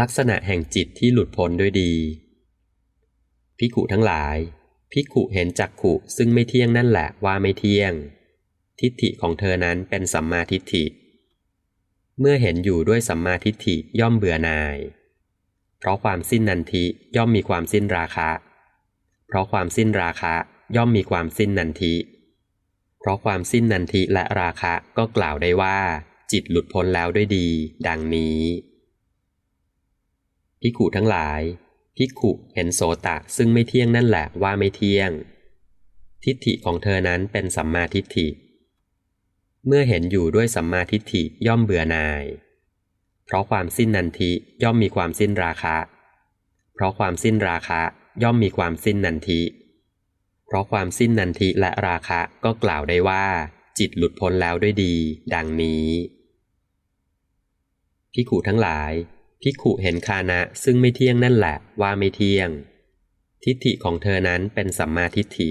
ลักษณะแห่งจิตที่หลุดพ้นด้วยดีพิกุทั้งหลายพิกุเห็นจักขุซึ่งไม่เที่ยงนั่นแหละว่าไม่เที่ยง ทิฏฐิของเธอนั้นเป็นสัมมาทิฏฐิ เมื่อเห็นอยู่ด้วยสัมมาทิฏฐิย่อมเบื่อหน่าย เพราะความสิ้นนันทิย่อมมีความสิ้นราคะ เพราะความสิ้นราคะย่อมมีความสิ้นนันทิ เพราะความสิ้นนันทิและราคะก็กล่าวได้ว่า จิตหลุดพ้นแล้วด้วยดี ดังนี้ พิขุทั้งหลายพิขุเห็นโสตะซึ่งไม่เที่ยงนั่นแหละว่าไม่เที่ยง ทิฏฐิของเธอนั้นเป็นสัมมาทิฏฐิ เมื่อเห็นอยู่ด้วยสัมมาทิฏฐิย่อมเบื่อหน่าย เพราะความสิ้นนันทิย่อมมีความสิ้นราคะ เพราะความสิ้นราคะย่อมมีความสิ้นนันทิ เพราะความสิ้นนันทิและราคะก็กล่าวได้ว่า จิตหลุดพ้นแล้วด้วยดี ดังนี้พิขุทั้งหลาย พิขุเห็นคานะซึ่งไม่เที่ยงนั่นแหละว่าไม่เที่ยง ทิฏฐิของเธอนั้นเป็นสัมมาทิฏฐิ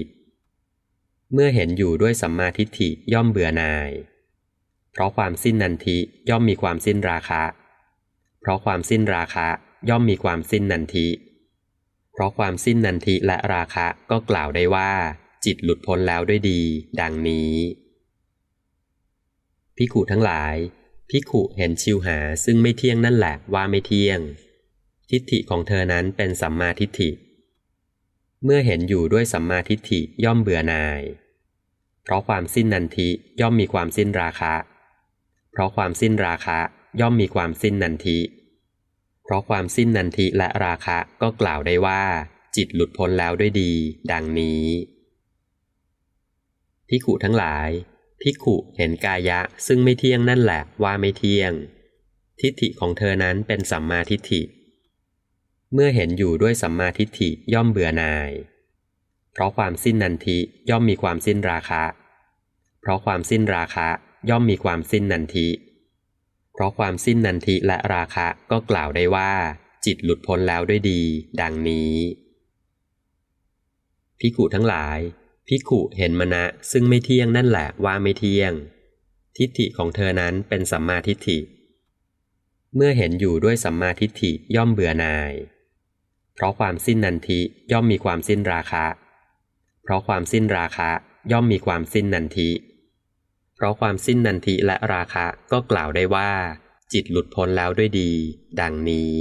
เมื่อเห็นอยู่ด้วยสัมมาทิฏฐิย่อมเบื่อหน่าย เพราะความสิ้นนันทิย่อมมีความสิ้นราคะ เพราะความสิ้นราคะย่อมมีความสิ้นนันทิ เพราะความสิ้นนันทิและราคะก็กล่าวได้ว่า จิตหลุดพ้นแล้วด้วยดี ดังนี้พิขุทั้งหลาย พิขุเห็นชิวหาซึ่งไม่เที่ยงนั่นแหละว่าไม่เที่ยง ทิฏฐิของเธอนั้นเป็นสัมมาทิฏฐิ เมื่อเห็นอยู่ด้วยสัมมาทิฏฐิย่อมเบื่อหน่าย เพราะความสิ้นนันทิย่อมมีความสิ้นราคะ เพราะความสิ้นราคะย่อมมีความสิ้นนันทิ เพราะความสิ้นนันทิและราคะก็กล่าวได้ว่า จิตหลุดพ้นแล้วด้วยดี ดังนี้พิขุทั้งหลาย ภิกขุเห็นกายะซึ่งไม่เที่ยงนั่นแหละว่าไม่เที่ยง ทิฏฐิของเธอนั้นเป็นสัมมาทิฏฐิ เมื่อเห็นอยู่ด้วยสัมมาทิฏฐิย่อมเบื่อหน่าย เพราะความสิ้นนันทิย่อมมีความสิ้นราคะ เพราะความสิ้นราคะย่อมมีความสิ้นนันทิ เพราะความสิ้นนันทิและราคะก็กล่าวได้ว่า จิตหลุดพ้นแล้วด้วยดี ดังนี้พิกุทั้งหลาย พิขุเห็นมณะซึ่งไม่เที่ยงนั่นแหละว่าไม่เที่ยง ทิฏฐิของเธอนั้นเป็นสัมมาทิฏฐิ เมื่อเห็นอยู่ด้วยสัมมาทิฏฐิย่อมเบื่อหน่าย เพราะความสิ้นนันทิย่อมมีความสิ้นราคะ เพราะความสิ้นราคะย่อมมีความสิ้นนันทิเพราะความสิ้นนันทิและราคะก็กล่าวได้ว่า จิตหลุดพ้นแล้วด้วยดี ดังนี้